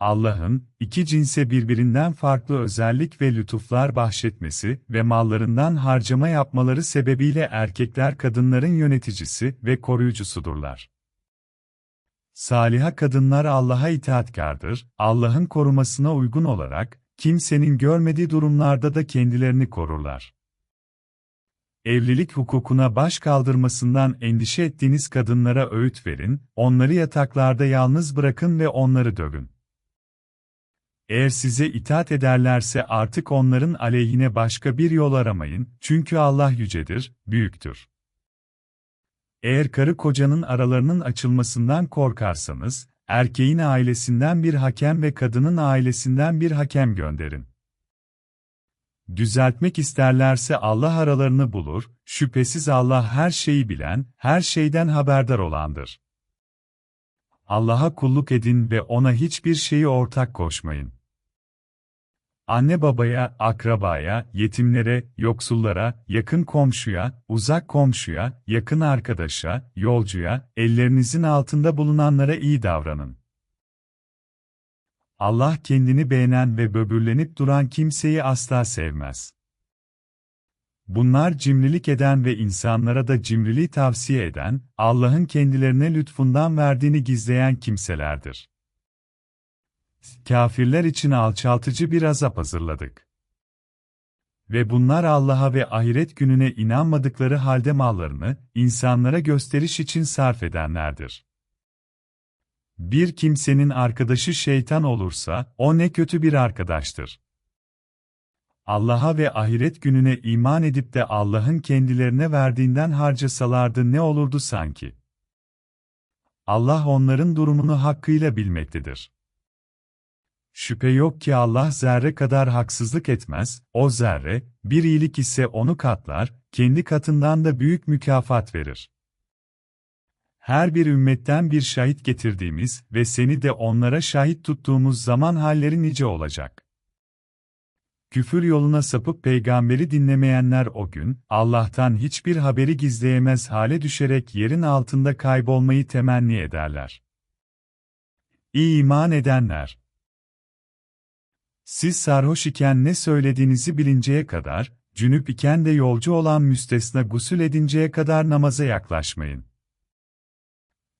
Allah'ın, iki cinse birbirinden farklı özellik ve lütuflar bahşetmesi ve mallarından harcama yapmaları sebebiyle erkekler kadınların yöneticisi ve koruyucusudurlar. Saliha kadınlar Allah'a itaatkardır, Allah'ın korumasına uygun olarak, kimsenin görmediği durumlarda da kendilerini korurlar. Evlilik hukukuna baş kaldırmasından endişe ettiğiniz kadınlara öğüt verin, onları yataklarda yalnız bırakın ve onları dövün. Eğer size itaat ederlerse artık onların aleyhine başka bir yol aramayın, çünkü Allah yücedir, büyüktür. Eğer karı kocanın aralarının açılmasından korkarsanız, erkeğin ailesinden bir hakem ve kadının ailesinden bir hakem gönderin. Düzeltmek isterlerse Allah aralarını bulur, şüphesiz Allah her şeyi bilen, her şeyden haberdar olandır. Allah'a kulluk edin ve ona hiçbir şeyi ortak koşmayın. Anne babaya, akrabaya, yetimlere, yoksullara, yakın komşuya, uzak komşuya, yakın arkadaşa, yolcuya, ellerinizin altında bulunanlara iyi davranın. Allah kendini beğenen ve böbürlenip duran kimseyi asla sevmez. Bunlar cimrilik eden ve insanlara da cimriliği tavsiye eden, Allah'ın kendilerine lütfundan verdiğini gizleyen kimselerdir. Kafirler için alçaltıcı bir azap hazırladık. Ve bunlar Allah'a ve ahiret gününe inanmadıkları halde mallarını, insanlara gösteriş için sarf edenlerdir. Bir kimsenin arkadaşı şeytan olursa, o ne kötü bir arkadaştır. Allah'a ve ahiret gününe iman edip de Allah'ın kendilerine verdiğinden harcasalardı ne olurdu sanki? Allah onların durumunu hakkıyla bilmektedir. Şüphe yok ki Allah zerre kadar haksızlık etmez, o zerre, bir iyilik ise onu katlar, kendi katından da büyük mükafat verir. Her bir ümmetten bir şahit getirdiğimiz ve seni de onlara şahit tuttuğumuz zaman halleri nice olacak. Küfür yoluna sapıp peygamberi dinlemeyenler o gün, Allah'tan hiçbir haberi gizleyemez hale düşerek yerin altında kaybolmayı temenni ederler. İyi iman edenler, siz sarhoş iken ne söylediğinizi bilinceye kadar, cünüp iken de yolcu olan müstesna gusül edinceye kadar namaza yaklaşmayın.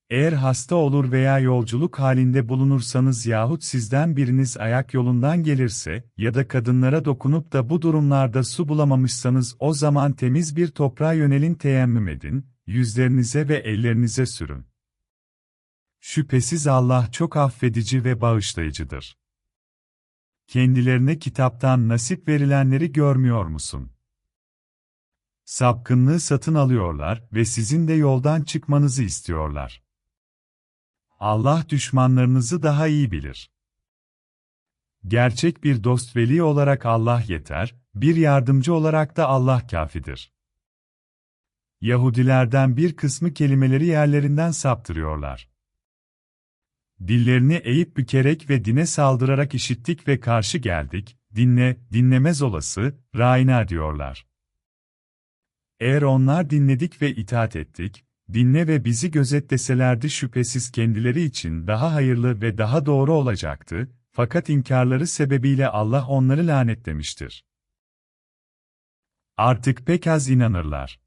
Eğer hasta olur veya yolculuk halinde bulunursanız yahut sizden biriniz ayak yolundan gelirse ya da kadınlara dokunup da bu durumlarda su bulamamışsanız o zaman temiz bir toprağa yönelin teyemmüm edin, yüzlerinize ve ellerinize sürün. Şüphesiz Allah çok affedici ve bağışlayıcıdır. Kendilerine kitaptan nasip verilenleri görmüyor musun? Sapkınlığı satın alıyorlar ve sizin de yoldan çıkmanızı istiyorlar. Allah düşmanlarınızı daha iyi bilir. Gerçek bir dost veli olarak Allah yeter, bir yardımcı olarak da Allah kafidir. Yahudilerden bir kısmı kelimeleri yerlerinden saptırıyorlar. Dillerini eğip bükerek ve dine saldırarak işittik ve karşı geldik, dinle, dinlemez olası, raina diyorlar. Eğer onlar dinledik ve itaat ettik, dinle ve bizi gözet deselerdi şüphesiz kendileri için daha hayırlı ve daha doğru olacaktı, fakat inkarları sebebiyle Allah onları lanetlemiştir. Artık pek az inanırlar.